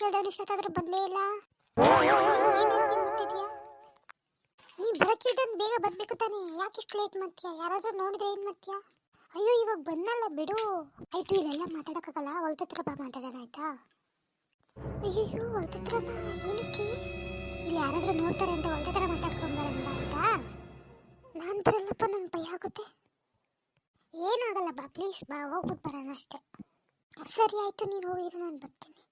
ಕೇಳ್ದವನು ಇಷ್ಟೊತ್ತಾದ್ರೂ ಬಂದೇ ಇಲ್ಲ. ನೀನ್ ಬರಕ್ಕಿಲ್ದನ್ ಬೇಗ ಬರ್ಬೇಕು ತಾನೇ. ಯಾಕೆ ಇಷ್ಟು ಲೇಟ್ ಮಾಡ್ತೀಯ? ಯಾರಾದ್ರೂ ನೋಡಿದ್ರೆ ಏನ್ ಮಾಡ್ತೀಯ? ಅಯ್ಯೋ, ಇವಾಗ ಬಂದಲ್ಲ ಬಿಡು. ಆಯ್ತು, ಇಲ್ಲೆಲ್ಲ ಮಾತಾಡಕ್ಕಾಗಲ್ಲ. ಹೊಲ್ತತ್ರ ಬಾ ಮಾತಾಡೋಣ, ಆಯ್ತಾ? ಅಯ್ಯೋ ಹೊಲ್ತತ್ರನ ಏನಕ್ಕೆ? ಇಲ್ಲಿ ಯಾರಾದ್ರೂ ನೋಡ್ತಾರೆ ಅಂತ ಹೊಲ್ತತ್ರ ಮಾತಾಡ್ಕೊಂಡ್ ಬರೋಣ, ಆಯ್ತಾ? ನಾನ್ ಬರಲ್ಲಪ್ಪ, ನಂಗೆ ಭಯ ಆಗುತ್ತೆ. ಏನಾಗಲ್ಲ ಬಾ ಪ್ಲೀಸ್ ಬಾ. ಹೋಗ್ಬಿಟ್ಟು ಬರೋಣ ಅಷ್ಟೇ. ಸರಿ, ಆಯ್ತು, ನೀನು ಹೋಗಿರೋ ನಾನು ಬರ್ತೀನಿ.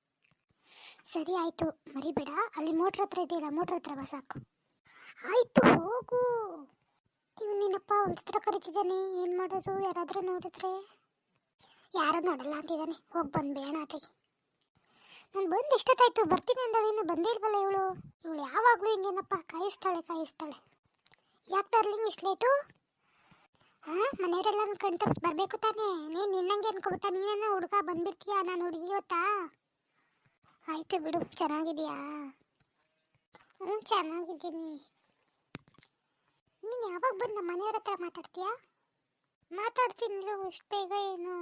ಸರಿ ಆಯ್ತು, ಮರಿಬೇಡ. ಅಲ್ಲಿ ಮೋಟ್ರ್ ಹತ್ರ ಇದೆಯಲ್ಲ ಮೋಟ್ರ್ ಹತ್ರ ಬಾ ಸಾಕು. ಆಯ್ತು, ಹೋಗು. ಇವ್ ನಿನ್ನಪ್ಪ ಹೊಲ್ಸತ್ರ ಕರಿತಿದ್ದಾನೆ, ಏನ್ ಮಾಡೋದು? ಯಾರಾದ್ರೂ ನೋಡಿದ್ರೆ? ಯಾರೂ ನೋಡಲ್ಲ ಅಂತಿದ್ದಾನೆ. ಹೋಗಿ ಬಂದ್ಬೇಡ ಆತಿಗೆ ನಾನು ಬಂದು ಎಷ್ಟೊತ್ತಾಯ್ತು? ಬರ್ತೀನಿ ಅಂದಳು, ಇನ್ನು ಬಂದೇ ಇಲ್ವಲ್ಲ ಇವಳು? ಇವಳು ಯಾವಾಗಲೂ ಹಿಂಗೇನಪ್ಪ, ಕಾಯಿಸ್ತಾಳೆ ಕಾಯಿಸ್ತಾಳೆ. ಯಾಕೆ ತರ್ಲಿಂಗ್ ಇಷ್ಟು ಲೇಟು ಹಾಂ ಮನೆಯವರೆಲ್ಲ ಕಣ್ತಪ್ಸ್ ಬರಬೇಕು ತಾನೇ? ನೀನು ನಿನ್ನಂಗೆ ಅನ್ಕೊಬಿಟ್ಟ, ನೀನನ್ನ ಹುಡ್ಗ ಬಂದ್ಬಿಡ್ತೀಯಾ? ನಾನು ಹುಡುಗಿ ಗೊತ್ತಾ? ಆಯ್ತು ಬಿಡು, ಚೆನ್ನಾಗಿದೆಯಾ? ಹ್ಞೂ ಚೆನ್ನಾಗಿದ್ದೀನಿ. ನೀನು ಯಾವಾಗ ಬಂದು ನಮ್ಮ ಮನೆಯವ್ರ ಹತ್ರ ಮಾತಾಡ್ತೀಯಾ? ಮಾತಾಡ್ತೀನಿ ಇಷ್ಟು ಬೇಗ ಏನು.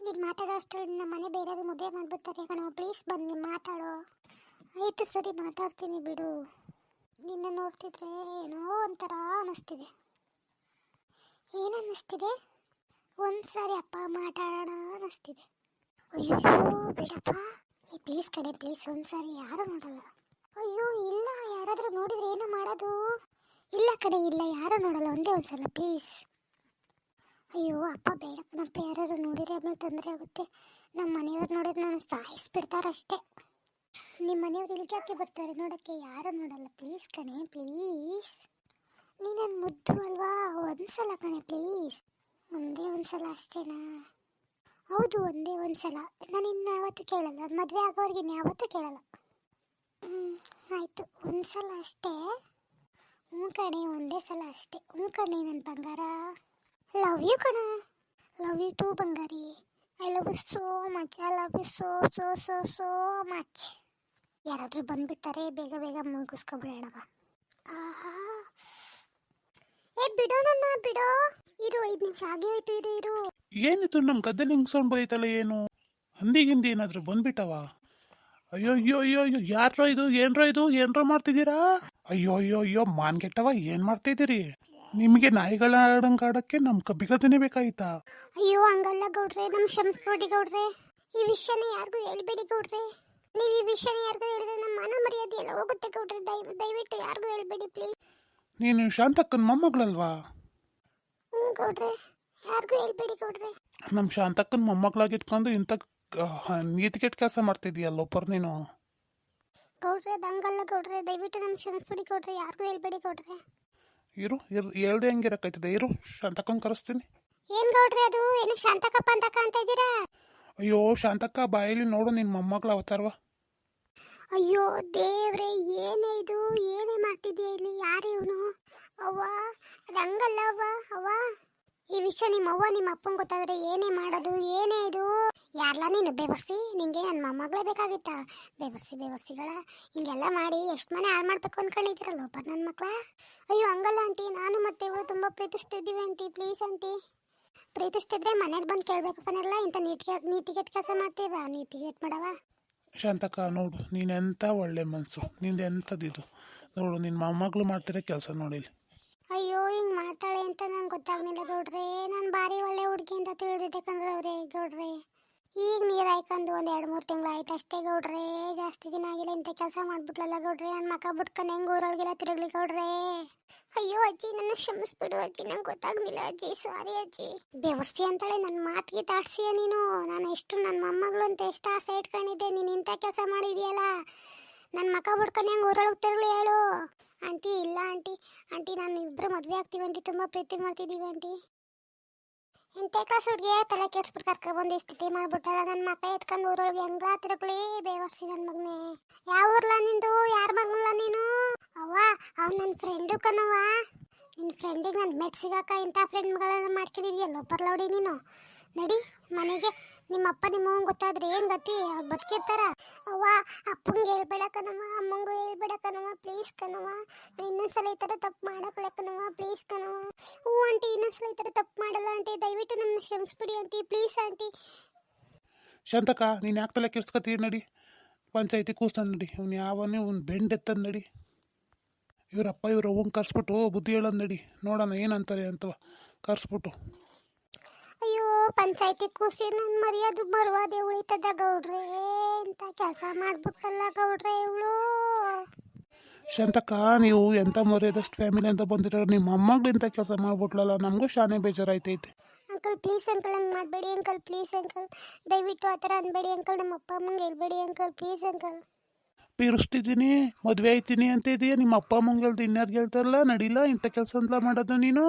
ನೀನು ಮಾತಾಡೋ ಅಷ್ಟರಲ್ಲಿ ನಮ್ಮ ಮನೆ ಬೇರೆಯವ್ರಿಗೆ ಮದುವೆ ಮಾಡ್ಬಿಡ್ತಾರೆ ಕಣೋ ಪ್ಲೀಸ್ ಬಂದು ಮಾತಾಡೋ. ಆಯಿತು ಸರಿ, ಮಾತಾಡ್ತೀನಿ ಬಿಡು. ನಿನ್ನ ನೋಡ್ತಿದ್ರೆ ಏನೋ ಒಂಥರ ಅನ್ನಿಸ್ತಿದೆ. ಏನನ್ನಿಸ್ತಿದೆ ಒಂದು ಸಾರಿ ಅಪ್ಪ ಮಾತಾಡೋಣ ಅನ್ನಿಸ್ತಿದೆ. ಅಯ್ಯೋ ಬಿಡಪ್ಪ. ಪ್ಲೀಸ್ ಕಡೆ ಪ್ಲೀಸ್ ಒಂದ್ಸಾರಿ ಯಾರು ನೋಡಲ್ಲ. ಅಯ್ಯೋ, ಇಲ್ಲ, ಯಾರಾದರೂ ನೋಡಿದ್ರೆ ಏನು ಮಾಡೋದು? ಇಲ್ಲ ಕಡೆ ಇಲ್ಲ, ಯಾರು ನೋಡಲ್ಲ, ಒಂದೇ ಒಂದ್ಸಲ ಪ್ಲೀಸ್ ಅಯ್ಯೋ, ಅಪ್ಪ, ಬೇಡ ಅಪ್ಪ ಯಾರು ನೋಡಿದ್ರೆ ಆಮೇಲೆ ತೊಂದರೆ ಆಗುತ್ತೆ. ನಮ್ಮ ಮನೆಯವ್ರು ನೋಡಿದ್ರೆ ನಾನು ಸಾಯಿಸ್ಬಿಡ್ತಾರಷ್ಟೇ. ನಿಮ್ಮ ಮನೆಯವ್ರು ಇಲ್ಲಿಗೆ ಯಾಕೆ ಬರ್ತಾರೆ ನೋಡೋಕ್ಕೆ, ಯಾರು ನೋಡಲ್ಲ. ಪ್ಲೀಸ್ ಕಣೆ ಪ್ಲೀಸ್ ನನ್ನ ಮುದ್ದು ಅಲ್ವಾ? ಒಂದ್ಸಲ ಕಣೆ ಪ್ಲೀಸ್ ಒಂದೇ ಒಂದ್ಸಲ ಅಷ್ಟೇನಾ? ಹೌದು, ಒಂದೇ ಒಂದ್ಸಲ. ನಾನು ಇನ್ನು ಯಾವತ್ತೂ ಕೇಳಲ್ಲ. ಮದುವೆ ಆಗೋರಿಗೆ ಇನ್ನು ಯಾವತ್ತೂ ಕೇಳಲ್ಲ. ಹ್ಞೂ ಆಯಿತು. ಒಂದ್ಸಲ ಅಷ್ಟೇ. ಹ್ಞೂ ಕಣೆ, ಒಂದೇ ಸಲ ಅಷ್ಟೇ. ಹ್ಞೂ ಕಣೆ ನನ್ನ ಬಂಗಾರ. ಲವ್ ಯು ಕಣ. Love you too Bangari. I love you so much I love you so so so so much ಯಾರಾದರೂ ಬಂದ್ಬಿಡ್ತಾರೆ, ಬೇಗ ಬೇಗ ಮುಗಿಸ್ಕೊಬಿಡೋಣವ ಆಹಾ. ಏ, ಬಿಡೋ ನನ್ನ, ಬಿಡೋ. ಇರು ಐದು ನಿಮಿಷ ಹಾಗೆ ಹೋಯ್ತು ಇರು ಇರು. ಏನಿದು ನಮ್ಮ ಗದ್ದೆಲಿ ಹಿಂಗ್ ಸೌಂಡ್ ಬೈತಲ್ಲ ಏನು? ಹಂದಿ ಗಿಂದಿ ಏನಾದ್ರು ಬಂದ್ಬಿಟ್ಟವ? ಅಯ್ಯೋ ಅಯ್ಯೋ ಅಯ್ಯೋ ಅಯ್ಯೋ ಯಾರೋ ಇದು ಏನ್ರೋ ಇದು ಏನ್ರೋ ಮಾಡ್ತಿದ್ದೀರಾ? ಅಯ್ಯೋ ಅಯ್ಯೋ ಅಯ್ಯೋ ಮಾನ್ಗೆಟ್ಟವ ಏನ್ ಮಾಡ್ತಿದ್ದೀರಿ? ನಿಮಗೆ ನಾಯಿಗಳ ಆಡಂಗಾಡಕ್ಕೆ ನಮ್ ಕಬ್ಬಿಗದನೆ ಬೇಕಾಯ್ತಾ ಅಯ್ಯೋ ಹಂಗಲ್ಲ ಗೌಡ್ರೆ ನಮ್ ಶಂಸ್ಕೋಟಿ ಗೌಡ್ರೆ. ಈ ವಿಷಯನ ಯಾರಿಗೂ ಹೇಳ್ಬೇಡಿ ಗೌಡ್ರೆ. ನೀವು ಈ ವಿಷಯನ ಯಾರಿಗೂ ಹೇಳಿದ್ರೆ ನಮ್ಮ ಮನ ಮರ್ಯಾದೆ ಎಲ್ಲ ಹೋಗುತ್ತೆ ಗೌಡ್ರೆ. ದಯ ದಯವಿಟ್ಟು ಯಾರಿಗೂ ಹೇಳ್ಬೇಡಿ ಪ್ಲೀಸ್ ನೀನು ಶಾಂತಕ್ಕನ ಮೊಮ್ಮಗಳಲ್ವಾ? ಗೌಡ್ರೆ ಯಾರಿಗೂ ಹೇಳ್ಬೇಡಿ ಗೌಡ್ರೆ ನಮ್ಮ ಶಾಂತಕ್ಕನ ಮೊಮ್ಮಗಳಾಗಿ ಇಟ್ಕೊಂಡು ಇಂಥ ಕೆಟ್ಟ ಕೆಲಸ ಮಾಡ್ತಿದ್ಯಲ್ಲೊಬ್ಬರು ನೀನು? ಗೌಡ್ರೆ ದಂಗಲ್ಲ ಗೌಡ್ರೆ ದಯವಿಟ್ಟು ನಮ್ಮ ಕ್ಷಮಿಸ್ಬಿಡಿ ಗೌಡ್ರೆ ಯಾರಿಗೂ ಹೇಳ್ಬೇಡಿ ಗೌಡ್ರೆ ಇರು ಇರು ಹೇಳ್ದೆ ಹೆಂಗಿರಕೈತದೆ. ಇರು ಶಾಂತಕ್ಕನ ಕರೆಸ್ತೀನಿ. ಏನ್ ಗೌಡ್ರೆ ಅದು? ಏನು ಶಾಂತಕಪ್ಪ ಅಂತ ಕಾಣ್ತಾ ಇದ್ದೀರಾ? ಅಯ್ಯೋ ಶಾಂತಕ್ಕ ಬಾಯಲ್ಲಿ ನೋಡು ನಿನ್ನ ಮೊಮ್ಮಗಳ ಅವತಾರವ. ಅಯ್ಯೋ ದೇವ್ರೆ ಏನೇ ಇದು? ಏನೇ ಮಾಡ್ತಿದ್ಯಾ ಇಲ್ಲಿ? ಯಾರೇ ಇವನು? ಹಂಗಲ್ಲ ಅವ್ವ. ಅವ್ವ ಈ ವಿಷಯ ನಿಮ್ಮ ಅವ್ವ ನಿಮ್ಮ ಅಪ್ಪಂಗೆ ಗೊತ್ತಾದ್ರೆ ಏನೇ ಮಾಡೋದು ಏನೇ ಇದು. ಯಾರ್ಲ ನೀನು? ಬೇವರ್ಸಿ? ನಿಂಗೆ ನನ್ನ ಮೊಮ್ಮಗಳೇ ಬೇಕಾಗಿತ್ತ. ಬೇವರ್ಸಿ ಬೇವರ್ಸಿಗಳ. ಹಿಂಗೆಲ್ಲ ಮಾಡಿ ಎಷ್ಟು ಮನೆ ಹಾಳು ಮಾಡ್ಬೇಕು ಅನ್ಕೊಂಡಿದ್ದೀರಲ್ಲ ಒಬ್ಬ ನನ್ನ ಮಕ್ಳ? ಅಯ್ಯೋ ಹಂಗಲ್ಲ ಆಂಟಿ. ನಾನು ಮತ್ತೆ ಇವಳು ತುಂಬ ಪ್ರೀತಿಸ್ತಿದ್ದೀವಿ ಆಂಟಿ. Please aunty. ಪ್ರೀತಿಸ್ತಿದ್ರೆ ಮನೆಗೆ ಬಂದು ಕೇಳಬೇಕು ಕಣಲ್ಲ. ಇಂಥ ನೀಟಿಗೆ ನೀತಿಗೆಟ್ ಕೆಲಸ ಮಾಡ್ತೀವ? ನೀತಿಗೆಟ್ ಮಾಡವ ಶಾಂತಕ್ಕ ನೋಡು ನೀನೆಂಥ ಒಳ್ಳೆ ಮನಸ್ಸು ನಿಂದೆಂಥದ್ದಿದು ನೋಡು ನಿನ್ನ ಮೊಮ್ಮಗಳು ಮಾಡ್ತಿರೋ ಕೆಲಸ ನೋಡಿಲ್ಲ. ಅಯ್ಯೋ ಹಿಂಗ್ ಮಾಡ್ತಾಳೆ ಅಂತ ನಂಗೆ ಗೊತ್ತಾಗ್ಲಿಲ್ಲ ಗೌಡ್ರೆ. ನಾನು ಭಾರಿ ಒಳ್ಳೆ ಹುಡುಗಿ ಅಂತ ತಿಳಿದಿದ್ದೆ ಕಣ್ರೆ ಗೌಡ್ರೆ. ಈಗ ನೀರು ಹಾಯ್ಕೊಂಡು ಒಂದು ಎರಡು ಮೂರು ತಿಂಗಳು ಆಯ್ತು ಅಷ್ಟೇ ಗೌಡ್ರೆ. ಜಾಸ್ತಿ ದಿನ ಆಗಿಲ್ಲ, ಇಂಥ ಕೆಲಸ ಮಾಡ್ಬಿಟ್ಲಲ್ಲ ಗೌಡ್ರೆ. ನನ್ನ ಮಕ್ಕ ಬಿಟ್ಕೊಂಡು ಹೆಂಗೆ ಊರೊಳಗೆಲ್ಲ ತಿರುಗ್ಲಿ ಗೌಡ್ರೆ. ಅಯ್ಯೋ ಅಜ್ಜಿ ನನ್ನ ಕ್ಷಮಿಸ್ಬಿಡು ಅಜ್ಜಿ. ನಂಗೆ ಗೊತ್ತಾಗ್ಲಿಲ್ಲ ಅಜ್ಜಿ. ಸಾರಿ ಅಜ್ಜಿ. ಬೆವರ್ಸಿ ಅಂತಾಳೆ ನನ್ನ ಮಾತಿಗೆ ತಾಡ್ಸಿಯ ನೀನು. ನಾನು ಎಷ್ಟು ನನ್ನ ಮೊಮ್ಮಗಳು ಅಂತ ಎಷ್ಟು ಆಸೆ ಇಟ್ಕೊಂಡಿದ್ದೆ. ನೀನು ಇಂಥ ಕೆಲಸ ಮಾಡಿದ್ಯಲ್ಲ. ನನ್ನ ಮಕ್ಕ ಬಿಡ್ಕೊಂಡು ಹೆಂಗೆ ಊರೊಳಗೆ ತಿರುಗ್ಲಿ ಹೇಳು. ಆಂಟಿ, ಇಲ್ಲ ಆಂಟಿ. ಆಂಟಿ, ನಾನು ಇಬ್ಬರು ಮದುವೆ ಆಗ್ತೀವಿ ಆಂಟಿ. ತುಂಬ ಪ್ರೀತಿ ಮಾಡ್ತಿದ್ದೀವಿ ಆಂಟಿ. ಎಂಟೇ ಕ್ಲಾಸ್ ಹುಡುಗಿ ತಲೆ ಕೆಡ್ಸ್ಬಿಟ್ಟು ಕರ್ಕೊಬಂದು ಸ್ಥಿತಿ ಮಾಡ್ಬಿಟ್ಟಾರ. ನನ್ನ ಮಕ್ಕ ಎತ್ಕೊಂಡು ಊರೊಳಗೆ ಹೆಂಗ ತಿರುಗ್ಲಿ ಬೇವರ್ಸಿ ನನ್ನ ಮಗನೇ. ಯಾವ ಊರ್ಲ ನಿಂದು? ಯಾರ ಮಗನಲ್ಲ ನೀನು? ಅವ್ವ ಅವ್ ನನ್ನ ಫ್ರೆಂಡು ಕಣವ್ವ. ನಿನ್ನ ಫ್ರೆಂಡಿಗೆ ನನ್ನ ಮೆಟ್ ಸಿಗಾಕ ಇಂಥ ಫ್ರೆಂಡ್ಗಳನ್ನ ಮಾಡ್ಕೊಂಡಿದ್ಯಲ್ಲೋ ಪರ್ಲೌಡಿ ನೀನು. ನಡಿ, ಮನೆಗೆ ನಿಮ್ಮ ಅಪ್ಪ ನಿಮ್ಮ ಗೊತ್ತಾದ್ರೆ ಏನು ಗತಿ? ಬದುಕಿರ್ತಾರ? ಅವ್ವ, ಅಪ್ಪಂಗೆ ಹೇಳ್ಬೇಡ ಕಣವ್ವ ಅಮ್ಮಂಗೂ ಹೇಳ್ಬೇಡ ಕಣವ್ವ ಪ್ಲೀಸ್ ಕಣವ್ವ ನಾನು ಇನ್ನೊಂದ್ಸಲ ಈ ಥರ ತಪ್ಪು ಮಾಡಕ್ಕಲ್ಲ ಕಣವ್ವ ಪ್ಲೀಸ್ ಕನವ ಹ್ಞೂ ಆಂಟಿ, ಇನ್ನೊಂದ್ಸಲ ಈ ಥರ ತಪ್ಪು ಮಾಡಲ್ಲ ಆಂಟಿ. ದಯವಿಟ್ಟು ನನ್ನ ಕ್ಷಮಿಸ್ಬಿಡಿ ಆಂಟಿ ಪ್ಲೀಸ್ ಆಂಟಿ. ಶಾಂತಕ್ಕ, ನೀನು ಯಾಕೆ ತಲೆ ಕೆಡ್ಸ್ಕೊತೀಯ ನಡಿ. ಪಂಚಾಯತಿ ಕೂಸ್ತಾನೆ ನಡಿ. ಅವ್ನು ಯಾವನೇ ಒಂದು ಬೆಂಡ್ ಎತ್ತದ ನಡಿ. ಇವರಪ್ಪ ಇವ್ರ ಅವ್ವಂಗೆ ಕರ್ಸ್ಬಿಟ್ಟು ಬುದ್ಧಿ ಹೇಳೋದು ನಡಿ. ನೋಡೋಣ ಏನಂತಾರೆ ಅಂತವ. ಕರ್ಸ್ಬಿಟ್ಟು. ಅಯ್ಯೋ ಪಂಚಾಯತಿ ಕೂಸಿ ನನ್ನ ಮರ್ಯಾದೆ ಮರುವಾದೆ ಉಳಿತದ ಗೌಡ್ರೆ ಎಂತ ಕೆಲಸ ಮಾಡ್ಬಿಟ್ಟಲ್ಲ ಗೌಡ್ರೆ ಇವಳು. ಶಾಂತಕ್ಕ ನೀವು ಎಂಥ ಮರ್ಯಾದಷ್ಟು ಫ್ಯಾಮಿಲಿ ಅಂತ ಬಂದಿರೋ ನಿಮ್ಮ ಮೊಮ್ಮಗಳಿಂದ ಕೆಲಸ ಮಾಡ್ಬಿಟ್ಲಲ್ಲ ನಮಗೂ ಶಾನೆ ಬೇಜಾರಾಯ್ತೈತೆ. ಅಂಕಲ್ ಪ್ಲೀಸ್ ಅಂಕಲ್ ಹಂಗೆ ಮಾಡಬೇಡಿ ಅಂಕಲ್ ಪ್ಲೀಸ್ ಅಂಕಲ್. ದಯವಿಟ್ಟು ಆ ಥರ ಅನ್ಬೇಡಿ ಅಂಕಲ್ ನಮ್ಮ ಅಪ್ಪ ಅಮ್ಮಂಗೆ ಹೇಳ್ಬೇಡಿ ಅಂಕಲ್ ಪ್ಲೀಸ್ ಅಂಕಲ್. ಪೀರಿಸ್ತಿದ್ದೀನಿ ಮದುವೆ ಆಯ್ತೀನಿ ಅಂತ ಇದೆಯಾ ನಿಮ್ಮ ಅಪ್ಪ ಅಮ್ಮಂಗೆ ಹೇಳ್ದು ಇನ್ಯಾರಿಗೆ ಹೇಳ್ತಾರಲ್ಲ ನಡಿಲ್ಲ ಇಂಥ ಕೆಲಸ ಅಂತ ಮಾಡೋದು ನೀನು?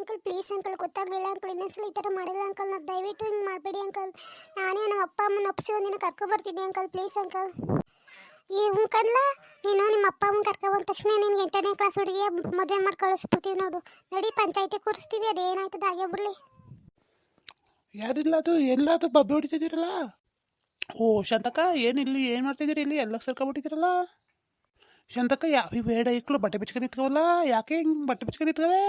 ಅಂಕಲ್ ಪ್ಲೀಸ್ ಅಂಕಲ್ ಗೊತ್ತಾಗಲಿಲ್ಲ ಅಂಕಲ್ ಇನ್ನೊಂದ್ಸಲ ಈ ಥರ ಮಾಡಿಲ್ಲ ಅಂಕಲ್ ನಾವು ದಯವಿಟ್ಟು ಹಿಂಗೆ ಮಾಡಬೇಡಿ ಅಂಕಲ್ ನಾನೇ ನಮ್ಮ ಅಪ್ಪ ಅಮ್ಮನ ಒಪ್ಸಿ ಒಂದಿನ ಕರ್ಕೊಬರ್ತೀನಿ ಅಂಕಲ್ ಪ್ಲೀಸ್ ಅಂಕಲ್ ಈ ಉಂಕಲ್ಲ ನೀನು ನಿಮ್ಮ ಅಪ್ಪ ಅಮ್ಮನ ಕರ್ಕೊಬಂದ ತಕ್ಷಣ ನಿನ್ಗೆ ಎಂಟನೇ ಕ್ಲಾಸ್ ಹುಡುಗಿ ಮದುವೆ ಮಾಡಿ ಕಳಿಸ್ಬಿಡ್ತೀವಿ ನೋಡು. ನಡಿ ಪಂಚಾಯತಿ ಕೂರಿಸ್ತೀವಿ, ಅದೇನಾಯ್ತದ ಹಾಗೆ ಬಿಡ್ಲಿ. ಯಾರಿಲ್ಲ ಅದು ಎಲ್ಲದು ಬಬ್ಬೆ ಹೊಡಿತಿದ್ದೀರಲ್ಲ? ಓ ಶಂತಕ ಏನಿಲ್ಲಿ, ಏನು ಮಾಡ್ತಿದ್ದೀರಿ ಇಲ್ಲಿ? ಎಲ್ಲ ಸೇರ್ಕೊಬಿಟ್ಟಿದ್ದೀರಲ್ಲ? ಶಂತಕ ಯಾವ ಬೇಡ ಇಕ್ಕಳು ಬಟ್ಟೆ ಬಿಚ್ಕೊಂಡು ನಿಂತ್ಕವಲ್ಲ ಯಾಕೆ ಹಿಂಗೆ ಬಟ್ಟೆ ಬಿಚ್ಕೊಂಡು ನಿಂತ್ಕವೆ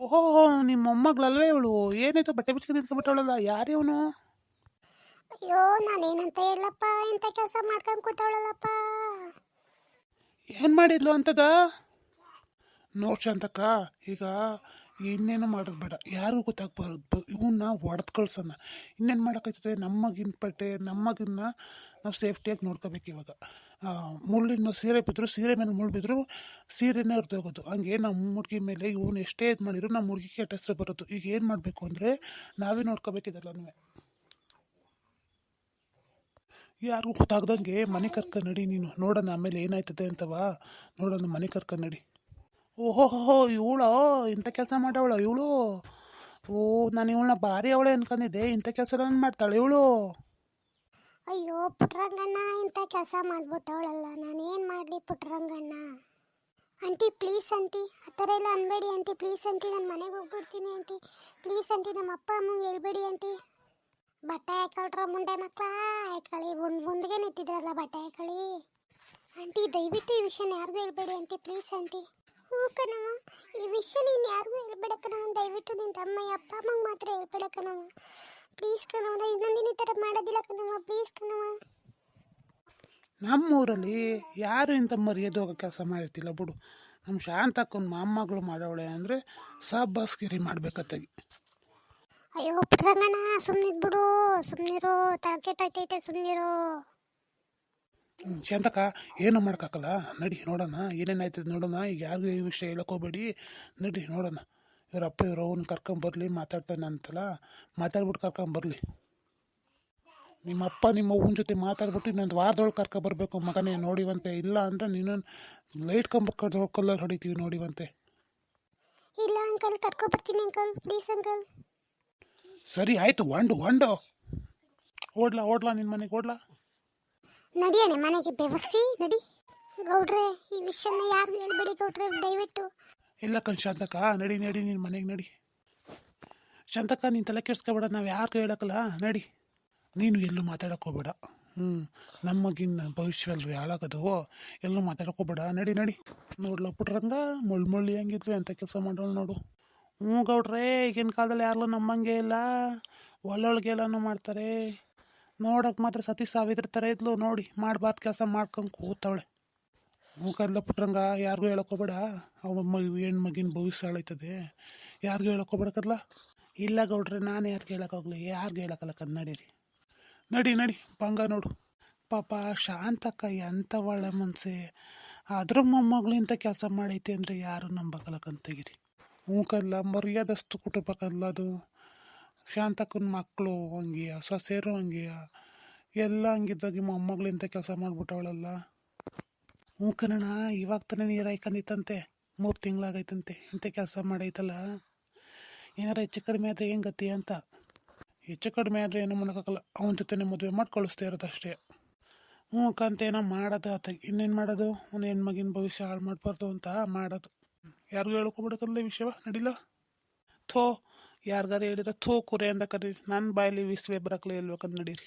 ಓಹೋ ನಿಮ್ಮ ಮೊಮ್ಮಗಳಲ್ವೇ ಇವಳು? ಏನಾಯ್ತು? ಬಟ್ಟೆ ಬಿಚ್ಚಿಗೆ ನಿಂತ್ಕೊಂಡ್ಬಿಟ್ಟವಳಲ್ಲ. ಯಾರು ಇವನು ಅಯ್ಯೋ ನಾನೇನಂತ ಹೇಳಪ್ಪ ಎಂತ ಕೆಲಸ ಮಾಡ್ಕೊಂಡು ಕೂತವಳಲ್ಲಪ್ಪ? ಏನು ಮಾಡಿದ್ಲು ಅಂತದ? ನೋಡ್ ಶಾಂತಕ್ಕ ಈಗ ಇನ್ನೇನು ಮಾಡೋದು ಬೇಡ. ಯಾರಿಗೂ ಗೊತ್ತಾಗಬಾರ್ದು. ಇವನ್ನ ಹೊಡೆದು ಕಳ್ಸೋಣ ಇನ್ನೇನು ಮಾಡೋಕ್ಕಾಯ್ತದೆ? ನಮ್ಮಗಿನ ಪಟ್ಟೆ, ನಮ್ಮಗಿನ್ನ ನಾವು ಸೇಫ್ಟಿಯಾಗಿ ನೋಡ್ಕೋಬೇಕು ಇವಾಗ. ಮುಳ್ಳಿನ ಸೀರೆ ಬಿದ್ದರು ಸೀರೆ ಮೇಲೆ ಮುಳ್ಳು ಬಿದ್ದರು ಸೀರೆನೇ ಹೊರದೋಗೋದು ಹಂಗೆ ನಮ್ಮ ಹುಡುಗಿ ಮೇಲೆ ಇವನು ಎಷ್ಟೇ ಇದು ಮಾಡಿದ್ರು ನಮ್ಮ ಹುಡುಗಿಗೆ ಕೆಟ್ಟ ಹೆಸರು ಬರೋದು. ಈಗ ಏನು ಮಾಡಬೇಕು ಅಂದರೆ ನಾವೇ ನೋಡ್ಕೋಬೇಕಿದೆಲ್ಲನೂ ಯಾರಿಗೂ ಗೊತ್ತಾಗ್ದಂಗೆ ಮನೆ ಕರ್ಕೊಂಡು ನಡಿ ನೀನು. ನೋಡೋಣ ಆಮೇಲೆ ಏನಾಯ್ತದೆ ಅಂತವಾ? ನೋಡೋಣ ಮನೆ ಕರ್ಕೊಂಡು ನಡಿ. ಓಹೋ ಇವಳು? ಇಂಥ ಕೆಲಸ ಮಾಡವಳು ಇವಳು? ಓ, ನಾನು ಇವಳನ್ನ ಭಾರಿ ಅವಳೆ ಅನ್ಕೊಂಡಿದ್ದೆ ಇಂಥ ಕೆಲಸ ಮಾಡ್ತಾಳೆ ಇವಳು. ಅಯ್ಯೋ, ಪುಟ್ರಂಗಣ್ಣ, ಇಂಥ ಕೆಲಸ ಮಾಡ್ಬಿಟ್ಟವಳಲ್ಲ. ನಾನು ಏನು ಮಾಡಲಿ ಪುಟ್ರಂಗಣ್ಣ? Aunty, please aunty. ಆ ಥರ ಎಲ್ಲ ಅನ್ಬೇಡಿ ಆಂಟಿ. ಪ್ಲೀಸ್ ಆಂಟಿ, ನಾನು ಮನೆಗೆ ಹೋಗ್ಬಿಡ್ತೀನಿ ಆಂಟಿ. ಪ್ಲೀಸ್ ಆಂಟಿ, ನಮ್ಮ ಅಪ್ಪ ಅಮ್ಮಂಗೆ ಹೇಳ್ಬೇಡಿ ಆಂಟಿ. ಬಟ್ಟೆ ಹಾಕೊಳ್ರ ಮುಂಡೆ ಮಕ್ಕಳ ಹಾಕೊಳ್ಳಿ ಗುಂಡ್ ಗುಂಡ್ಗೆ ನಿಂತಿದ್ರಲ್ಲ ಬಟ್ಟೆ ಹಾಕೊಳ್ಳಿ ಆಂಟಿ, ದಯವಿಟ್ಟು ಈ ವಿಷಯನ ಯಾರಿಗೂ ಹೇಳ್ಬೇಡಿ ಆಂಟಿ. Please aunty. ಕಣವ ಈ ವಿಷಯ ನೀನು ಯಾರಿಗೂ ಹೇಳ್ಬೇಡ ಕಣವ ದಯವಿಟ್ಟು ನಿನ್ನ ಅಮ್ಮ ಅಪ್ಪ ಅಮ್ಮಂಗೆ ಮಾತ್ರ ಹೇಳ್ಬೇಡ ಕಣವ ಪ್ಲೀಸ್ ಕಣವ ನಾನು ಇನ್ನೊಂದಿನ ಈ ಥರ ಮಾಡೋದಿಲ್ಲ ಕಣವ ಪ್ಲೀಸ್ ಕಣವ ನಮ್ಮೂರಲ್ಲಿ ಯಾರು ಇಂಥ ಮರ್ಯಾದೆ ಹೋಗೋ ಕೆಲಸ ಮಾಡಿರ್ತಿಲ್ಲ ಬಿಡು. ನಮ್ಮ ಶಾಂತಕ್ಕೊಂದು ಮೊಮ್ಮಗಳು ಮಾಡವಳೆ ಅಂದರೆ ಸಬ್ಬಸ್ಗಿರಿ ಮಾಡ್ಬೇಕತ್ತಾಗಿ. ಅಯ್ಯೋ ಪುಟ್ರಂಗಣ್ಣ ಸುಮ್ಮನಿದ್ಬಿಡು ಸುಮ್ಮನಿರು ತಲೆಕೆಟ್ಟೈತೈತೆ ಸುಮ್ಮನಿರು ಶಾಂತಕ್ಕ ಏನು ಮಾಡೋಕ್ಕಾಗಲ್ಲ. ನಡಿ ನೋಡೋಣ. ಏನೇನಾಯ್ತದೆ ನೋಡೋಣ. ಈಗ ಯಾರಿಗೂ ಈ ವಿಷಯ ಹೇಳ್ಕೋಬೇಡಿ ನಡಿ ನೋಡೋಣ. ಇವ್ರ ಅಪ್ಪ ಇವ್ರ ಅವ್ನು ಕರ್ಕೊಂಬರ್ಲಿ ಮಾತಾಡ್ತಾನೆ ಅಂತಲ್ಲ. ಮಾತಾಡ್ಬಿಟ್ಟು ಕರ್ಕೊಂಬರ್ಲಿ ನಿಮ್ಮ ಅಪ್ಪ ನಿಮ್ಮ ಅವ್ವನ ಜೊತೆ ಮಾತಾಡ್ಬಿಟ್ಟು ಇನ್ನೊಂದು ವಾರದೊಳಗೆ ಕರ್ಕೊಬರ್ಬೇಕು ಮಗನೇ. ನೋಡಿವಂತೆ. ಇಲ್ಲ ಅಂದರೆ ನೀನು ಲೈಟ್ ಕಂಬ ಕಲ್ಲರ್ ಹೊಡಿತೀವಿ ನೋಡಿವಂತೆ. ಇಲ್ಲ ಅಂಕಲ್ ಕರ್ಕೊಬರ್ತೀನಿ ಅಂಕಲ್. Please uncle. ಸರಿ ಆಯಿತು. ಒಂಡು ಒಂಡು ಓಡ್ಲಾ ಓಡ್ಲಾ ನಿನ್ನ ಮನೆಗೆ ಓಡ್ಲಾ. ನಡಿಯಣೆ ಮನೆಗೆ ಬೆವರ್ಸಿ, ನಡಿ. ಗೌಡ್ರೆ, ಈ ವಿಷಯನ ಯಾರು ಹೇಳ್ಬೇಡಿ ಗೌಡ್ರೆ, ದಯವಿಟ್ಟು. ಇಲ್ಲ ಕಣ್ ಶಾಂತಕ್ಕ, ನಡಿ ನಡಿ ನಿನ್ನ ಮನೆಗೆ ನಡಿ. ಶಾಂತಕ್ಕ, ನೀನು ತಲೆ ಕೆಡ್ಸ್ಕೊಬೇಡ, ನಾವು ಯಾರು ಹೇಳಕ್ಕಲ್ಲ, ನಡಿ. ನೀನು ಎಲ್ಲೂ ಮಾತಾಡಕ್ಕೆ ಹೋಗ್ಬೇಡ. ಹ್ಞೂ ನಮಗಿನ್ನ ಭವಿಷ್ಯವಲ್ರಿ ಹಾಳಾಗೋದು. ಎಲ್ಲೂ ಮಾತಾಡಕ್ಕೆ ಹೋಗ್ಬೇಡ. ನಡಿ ನಡಿ. ನೋಡ್ಲ ಪುಟ್ರಂಗ, ಮುಳ್ಳು ಮುಳ್ಳಿ ಹೆಂಗಿದ್ವಿ ಅಂತ ಕೆಲಸ ಮಾಡೋಳು ನೋಡು. ಹ್ಞೂ ಗೌಡ್ರೆ, ಈಗಿನ ಕಾಲದಲ್ಲಿ ಯಾರಲ್ಲೂ ನಮ್ಮಂಗೆ ಇಲ್ಲ. ಒಳ್ಳೊಳಗೆಲ್ಲನೂ ಮಾಡ್ತಾರೆ. ನೋಡಕ್ಕೆ ಮಾತ್ರ ಸತಿ ಸಾವಿದ್ರ ಥರ ಇದ್ಲು, ನೋಡಿ ಮಾಡಬಾರ್ದು ಕೆಲಸ ಮಾಡ್ಕೊಂಡು ಕೂತವಳೆ. ಕದ್ಲ ಪುಟ್ರಂಗ ಯಾರಿಗೂ ಹೇಳಕೋಬೇಡ ಅವ ಹೆಣ್ಣು ಮಗಿನ ಭವಿಷ್ಯ ಹಾಳೈತದೆ ಯಾರಿಗೂ ಹೇಳಕ್ ಕದ್ಲ. ಇಲ್ಲ ಗೌಡ್ರೆ, ನಾನು ಯಾರಿಗೆ ಹೇಳೋಕ್ಕಾಗಲಿ ಯಾರಿಗೂ ಹೇಳಕ್ಕಲ್ಲ ಕನ್ನಡಿರಿ ನಡಿ ನಡಿ, ಪಂಗ ನೋಡು. ಪಾಪ ಶಾಂತಕ್ಕ ಎಂಥ ಒಳ್ಳೆ ಮನ್ಸೆ. ಅದ್ರ ಮೊಮ್ಮಗಳು ಇಂಥ ಕೆಲಸ ಮಾಡೈತೆ ಅಂದರೆ ಯಾರು ನಂಬಕಲಕ್ಕಂತ ತೆಗಿರಿ. ಹ್ಞೂ ಕದ್ಲ, ಮರ್ಯಾದಷ್ಟು ಕುಟುಂಬಕ್ಕಲ್ಲ ಅದು. ಶಾಂತಕ್ಕನ ಮಕ್ಕಳು ಹಂಗೆಯ ಸೊಸೆರು ಹಂಗೆಯ ಎಲ್ಲ ಹಂಗಿದ್ದಾಗ ಮೊಮ್ಮಗಳು ಇಂಥ ಕೆಲಸ ಮಾಡ್ಬಿಟ್ಟವಳಲ್ಲ. ಹ್ಞೂ ಕಣಣ್ಣ, ಇವಾಗ ತಾನೇ ನೀರು ಹಾಯ್ಕೊಂಡಿತ್ತಂತೆ. ಮೂರು ತಿಂಗಳಾಗೈತಂತೆ, ಇಂಥ ಕೆಲಸ ಮಾಡೈತಲ್ಲ. ಏನಾರು ಹೆಚ್ಚು ಕಡಿಮೆ ಆದರೆ ಏನು ಗತಿ ಅಂತ. ಹೆಚ್ಚು ಕಡಿಮೆ ಆದರೆ ಏನು ಮಾಡೋಕ್ಕಾಗಲ್ಲ. ಅವನ ಜೊತೆನೇ ಮದುವೆ ಮಾಡಿ ಕಳಿಸ್ತಾ ಇರೋದು ಅಷ್ಟೇ ಹ್ಞೂ ಕಂತ ಏನೋ ಮಾಡೋದು ಆತ ಇನ್ನೇನು ಮಾಡೋದು? ಒಂದು ಹೆಣ್ಮಗಿನ ಭವಿಷ್ಯ ಹಾಳು ಮಾಡಬಾರ್ದು ಅಂತ ಮಾಡೋದು. ಯಾರಿಗೂ ಹೇಳ್ಕೊಬಿಡಕಲ್ಲ ವಿಷಯವ ನಡಿಲ್ಲ ಥೋ ಯಾರಿಗಾರು ಹೇಳಿದ್ರೆ ಥೋ ಕುರೆ ಅಂತ ಕರೀರಿ. ನನ್ನ ಬಾಯಲ್ಲಿ ವಿಸ್ವೇ ಬರಕ್ಲೇ ಇಲ್ಬೇಕಂತ ನಡೀರಿ